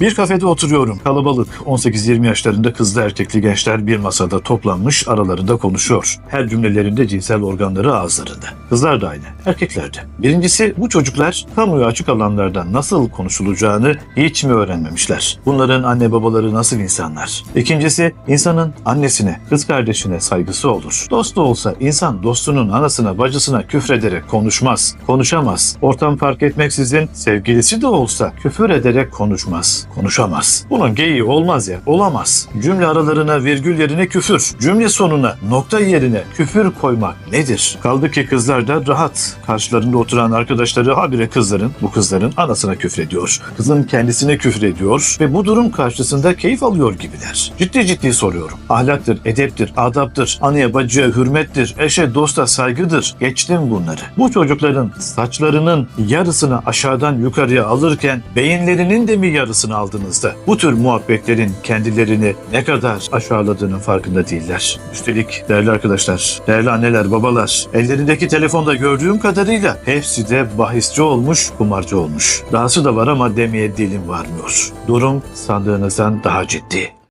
Bir kafede oturuyorum. Kalabalık 18-20 yaşlarında kızlı erkekli gençler bir masada toplanmış aralarında konuşuyor. Her cümlelerinde cinsel organları ağızlarında. Kızlar da aynı, erkekler de. Birincisi bu çocuklar kamuya açık alanlarda nasıl konuşulacağını hiç mi öğrenmemişler? Bunların anne babaları nasıl insanlar? İkincisi insanın annesine, kız kardeşine saygısı olur. Dostu olsa insan dostunun anasına, bacısına küfrederek konuşmaz, konuşamaz. Ortam fark etmeksizin sevgilisi de olsa küfür ederek konuşmaz, konuşamaz. Bunun geyiği olmaz ya, olamaz. Cümle aralarına virgül yerine küfür, cümle sonuna nokta yerine küfür koymak nedir? Kaldı ki kızlar da rahat. Karşılarında oturan arkadaşları habire kızların, bu kızların anasına küfrediyor. Kızın kendisine küfrediyor ve bu durum karşısında keyif alıyor gibiler. Ciddi ciddi soruyorum. Ahlaktır, edeptir, adaptır, anaya bacıya hürmettir, eşe dosta saygıdır. Geçtim bunları. Bu çocukların saçlarının yarısını aşağıdan yukarıya alırken beyinlerinin de mi yarısını aldığınızda bu tür muhabbetlerin kendilerini ne kadar aşağıladığının farkında değiller. Üstelik değerli arkadaşlar, değerli anneler, babalar, ellerindeki telefonda gördüğüm kadarıyla hepsi de bahisçi olmuş, kumarcı olmuş. Dahası da var ama demeye dilim varmıyor. Durum sandığınızdan daha ciddi.